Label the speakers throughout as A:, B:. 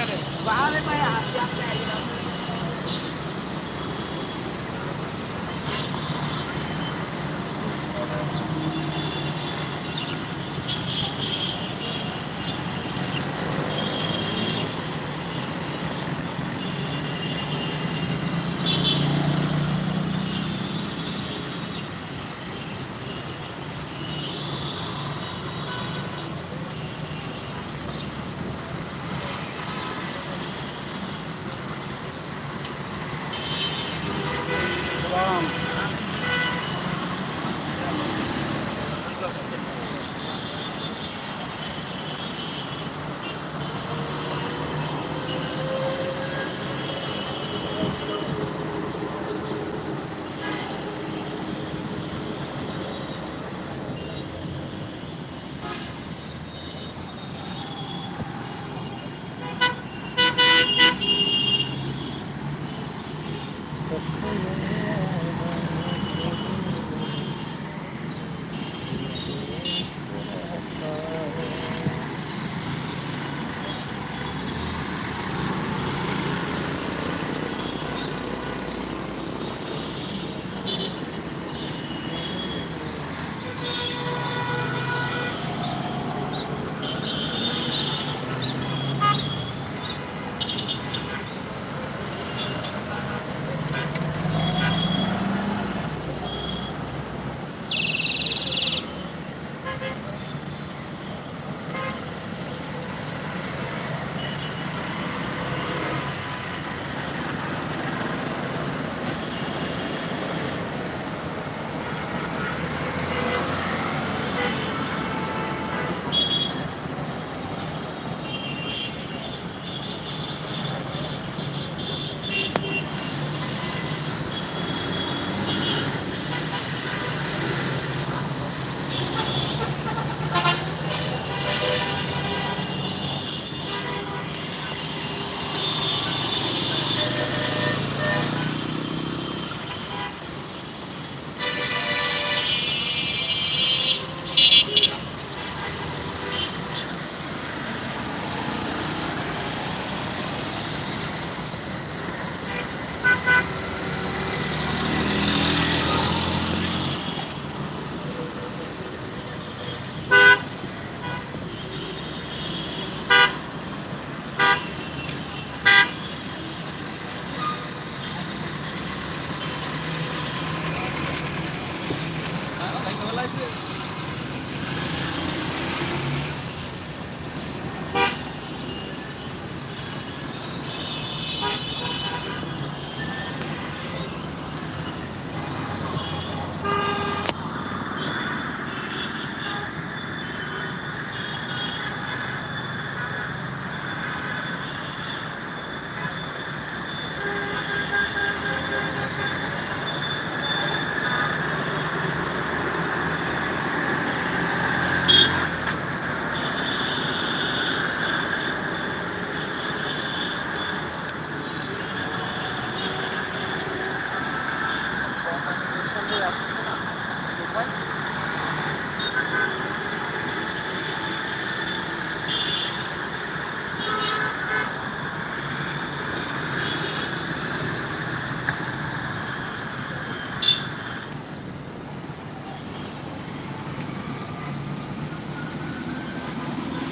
A: चले बाहर Thank you. like this.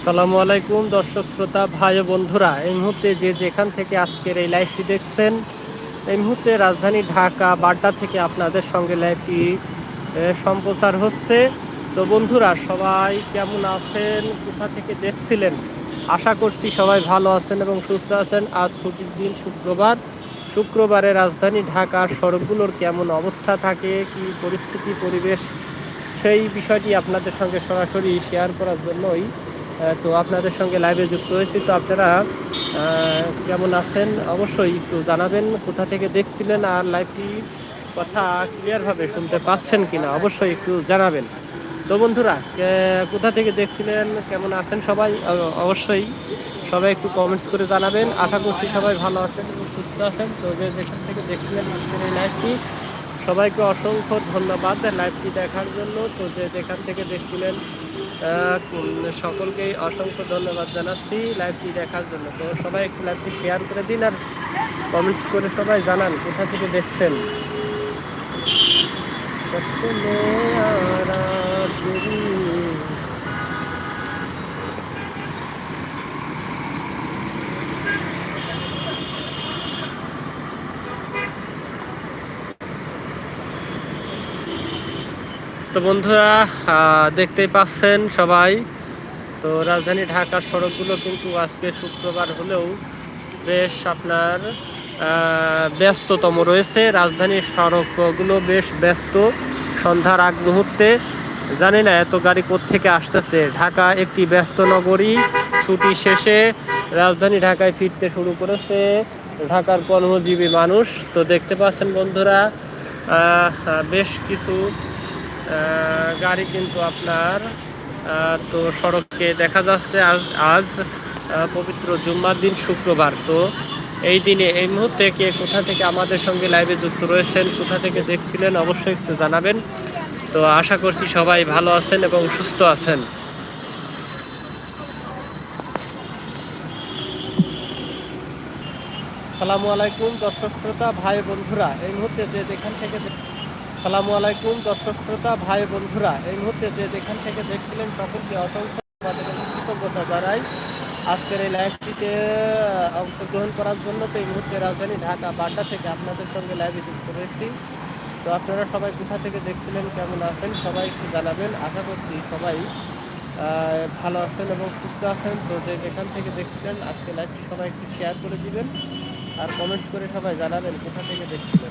A: সালামু আলাইকুম, দর্শক শ্রোতা, ভাই ও বন্ধুরা। এই মুহূর্তে যে যেখান থেকে আজকের এই লাইভটি দেখছেন, এই মুহূর্তে রাজধানী ঢাকা, বাড্ডা থেকে আপনাদের সঙ্গে লাইভটি সম্প্রচার হচ্ছে। তো বন্ধুরা, সবাই কেমন আছেন? কোথা থেকে দেখছিলেন? আশা করছি সবাই ভালো আছেন এবং সুস্থ আছেন। আজ ছুটির দিন, শুক্রবার। শুক্রবারে রাজধানী ঢাকার সড়কগুলোর কেমন অবস্থা থাকে, কি পরিস্থিতি, পরিবেশ, সেই বিষয়টি আপনাদের সঙ্গে সরাসরি শেয়ার করার জন্যই তো আপনাদের সঙ্গে লাইভে যুক্ত হয়েছি। তো আপনারা কেমন আছেন? অবশ্যই একটু জানাবেন কোথা থেকে দেখছিলেন আর লাইভটি কথা ক্লিয়ারভাবে শুনতে পাচ্ছেন কিনা, অবশ্যই একটু জানাবেন। তো বন্ধুরা কোথা থেকে দেখছিলেন? কেমন আছেন সবাই? অবশ্যই সবাই একটু কমেন্টস করে জানাবেন। আশা করছি সবাই ভালো আছেন সুস্থ আছেন। তো যে যেখান থেকে দেখছিলেন এই লাইভটি সবাইকে অসংখ্য ধন্যবাদ। লাইভটি দেখার জন্য। তো যে যেখান থেকে দেখছিলেন সকলকেই অসংখ্য ধন্যবাদ জানাচ্ছি লাইভটি দেখার জন্য। তো সবাই একটু লাইভটি শেয়ার করে দিন আর কমেন্টস করে সবাই জানান, কোথা থেকে দেখছেন? আর তো বন্ধুরা দেখতেই পাচ্ছেন সবাই। তো রাজধানী ঢাকার সড়কগুলো কিন্তু আজকে শুক্রবার হলেও বেশ আপনার ব্যস্ততম রয়েছে। রাজধানীর সড়কগুলো বেশ ব্যস্ত সন্ধ্যার আগ মুহূর্তে। জানি না এত গাড়ি থেকে আসতেছে। ঢাকা একটি ব্যস্ত নগরী, ছুটি শেষে রাজধানী ঢাকায় ফিরতে শুরু করেছে ঢাকার কর্মজীবী মানুষ। তো দেখতে পাচ্ছেন বন্ধুরা বেশ কিছু গাড়ি কিন্তু আপনার তো সড়কে দেখা যাচ্ছে আজ আজ পবিত্র জুম্মার দিন শুক্রবার। তো এই দিনে, এই মুহূর্তে কে কোথা থেকে আমাদের সঙ্গে লাইভে যুক্ত রয়েছেন, কোথা থেকে দেখছিলেন, অবশ্যই একটু জানাবেন। তো আশা করছি সবাই ভালো আছেন এবং সুস্থ আছেন। সালামু আলাইকুম দর্শক শ্রোতা, ভাই বন্ধুরা, এই মুহূর্তে যে যেখান থেকে দেখ- সালামু আলাইকুম, দর্শক শ্রোতা, ভাই, বন্ধুরা। এই মুহূর্তে যে যেখান থেকে দেখছিলেন সকলকে অসংখ্য এবং কৃতজ্ঞতা জানাই। আজকের এই লাইভটিতে অংশগ্রহণ করার জন্য তো এই মুহূর্তে রাজধানী ঢাকা বাড্ডা থেকে আপনাদের সঙ্গে লাইভে যুক্ত রয়েছি। তো আপনারা সবাই কোথা থেকে দেখছিলেন, কেমন আছেন, সবাই একটু জানাবেন। আশা করছি সবাই ভালো আছেন এবং সুস্থ আছেন। তো যে যেখান থেকে দেখছিলেন, আজকে লাইভটি সবাই একটু শেয়ার করে দিবেন। আর কমেন্টস করে সবাই জানাবেন কোথা থেকে দেখছিলেন।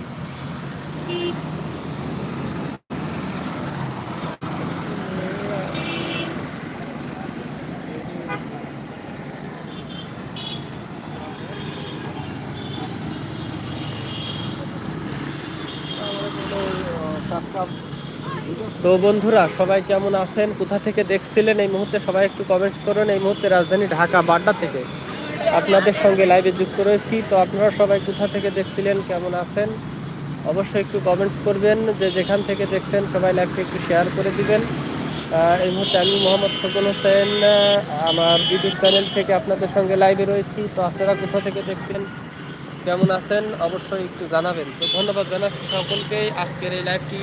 A: তো বন্ধুরা, সবাই কেমন আছেন? কোথা থেকে দেখছিলেন এই মুহূর্তে? সবাই একটু কমেন্টস করুন। এই মুহূর্তে রাজধানী ঢাকা, বাড্ডা থেকে আপনাদের সঙ্গে লাইভে যুক্ত রয়েছি। তো আপনারা সবাই কোথা থেকে দেখছিলেন? কেমন আছেন? অবশ্যই একটু কমেন্টস করবেন। যে যেখান থেকে দেখছেন, সবাই লাইভকে একটু শেয়ার করে দিবেন। এই মুহূর্তে আমি মোহাম্মদ ফজল হোসেন আমার ইউটিউব চ্যানেল থেকে আপনাদের সঙ্গে লাইভে রয়েছি। তো আপনারা কোথা থেকে দেখছেন? কেমন আছেন? অবশ্যই একটু জানাবেন। তো ধন্যবাদ জানাচ্ছি সকলকেই আজকের এই লাইভটি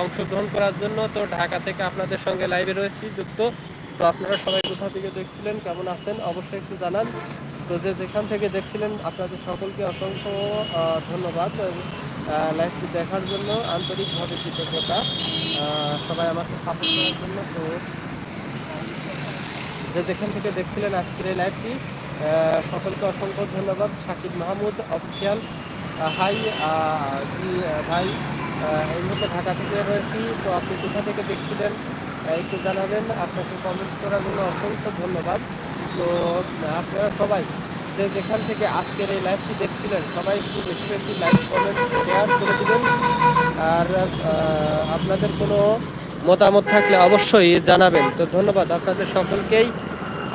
A: অংশগ্রহণ করার জন্য তো ঢাকা থেকে আপনাদের সঙ্গে লাইভে রয়েছি, যুক্ত। তো আপনারা সবাই কোথা থেকে দেখছিলেন, কেমন আছেন, অবশ্যই একটু জানান। তো যে যেখান থেকে দেখছিলেন, আপনাদের সকলকে অসংখ্য ধন্যবাদ। লাইভটি দেখার জন্য আন্তরিকভাবে কৃতজ্ঞতা। সবাই আমাকে সাপোর্ট করার জন্য। তো যে যেখান থেকে দেখছিলেন আজকের এই লাইভটি সকলকে অসংখ্য ধন্যবাদ। শাকিব মাহমুদ অফিসিয়াল হাই ভাই। এই মুহূর্তে ঢাকা থেকে রয়েছি। তো আপনি কোথা থেকে দেখছিলেন একটু জানাবেন। আপনাকে কমেন্ট করার জন্য অসংখ্য ধন্যবাদ। তো আপনারা সবাই যে যেখান থেকে আজকের এই লাইভটি দেখছিলেন, সবাই একটু বেশি বেশি লাইক কমেন্ট শেয়ার করে দেবেন। আর আপনাদের কোনো মতামত থাকলে অবশ্যই জানাবেন। তো ধন্যবাদ আপনাদের সকলকেই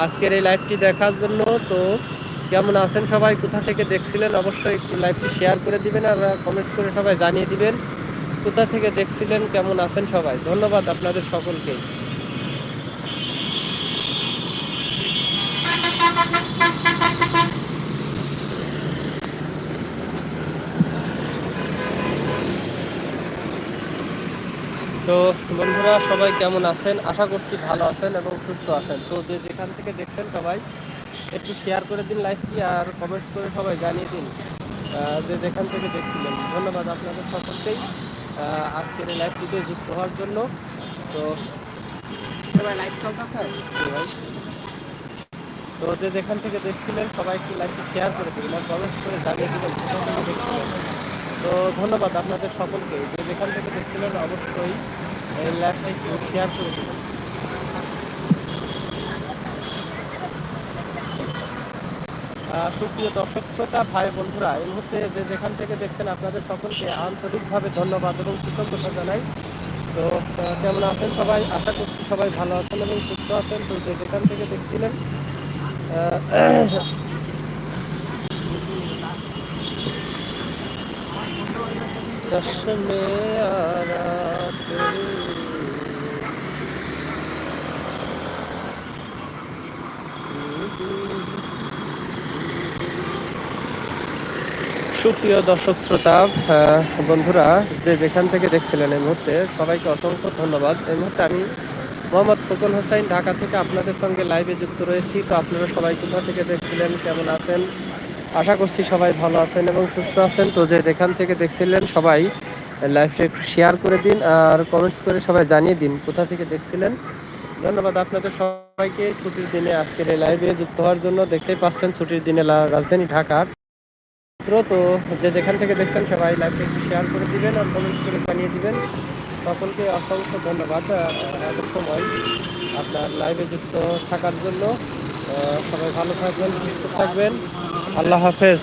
A: আজকের এই লাইভটি দেখার জন্য। তো, কেমন আছেন সবাই? কোথা থেকে দেখছিলেন? অবশ্যই একটু লাইভটি শেয়ার করে দিবেন আর কমেন্টস করে সবাই জানিয়ে দিবেন। কোথা থেকে দেখছিলেন, কেমন আছেন সবাই? ধন্যবাদ আপনাদের সকলকেই তো বন্ধুরা, সবাই কেমন আছেন? আশা করছি ভালো আছেন এবং সুস্থ আছেন। তো যে যেখান থেকে দেখছেন সবাই, একটু শেয়ার করে দিন লাইভটি আর কমেন্টস করে সবাই জানিয়ে দিন। যে যেখান থেকে দেখছিলেন। ধন্যবাদ আপনাদের সকলকেই। আজকের এই লাইভটিতে যুক্ত হওয়ার জন্য। তো সবাই লাইভ চলতেছে জি ভাই। তো যে যেখান থেকে দেখছিলেন সবাই একটু লাইভটি শেয়ার করে দিবেন আর কমেন্ট করে জানিয়ে দিবেন দেখছিলেন। তো ধন্যবাদ আপনাদের সকলকে। যে যেখান থেকে দেখছিলেন অবশ্যই এই লাইভটা একটু শেয়ার করে দেবেন। সুপ্রিয় দর্শক শ্রোতা, ভাই বন্ধুরা, এই মুহূর্তে যে যেখান থেকে দেখছেন আপনাদের সকলকে আন্তরিকভাবে ধন্যবাদ এবং কৃতজ্ঞতা জানাই। তো কেমন আছেন সবাই? আশা করছি সবাই ভালো আছেন এবং সুস্থ আছেন। তো যে যেখান থেকে দেখছিলেন Thank you. সুপ্রিয় দর্শক শ্রোতা বন্ধুরা, যে যেখান থেকে দেখছিলেন এই মুহূর্তে, সবাইকে অসংখ্য ধন্যবাদ। এই মুহূর্তে আমি মোহাম্মদ ফকল হোসাইন ঢাকা থেকে আপনাদের সঙ্গে লাইভে যুক্ত রয়েছি। তো আপনারা সবাই কোথা থেকে দেখছিলেন, কেমন আছেন? আশা করছি সবাই ভালো আছেন এবং সুস্থ আছেন। তো যে যেখান থেকে দেখছিলেন, সবাই লাইভটা একটু শেয়ার করে দিন আর কমেন্টস করে সবাই জানিয়ে দিন কোথা থেকে দেখছিলেন। ধন্যবাদ আপনাদের সবাইকে। ছুটির দিনে আজকের এই লাইভে যুক্ত হওয়ার জন্য দেখতেই পাচ্ছেন, ছুটির দিনে রাজধানী ঢাকার তো তো যে যেখান থেকে দেখছেন সবাই লাইভটা একটু শেয়ার করে দিবেন আর কমেন্টস করে জানিয়ে দিবেন। সকলকে অসংখ্য ধন্যবাদ এত সময় আপনার লাইভে যুক্ত থাকার জন্য। সবাই ভালো থাকবেন, সুস্থ থাকবেন। আল্লাহ হাফেজ।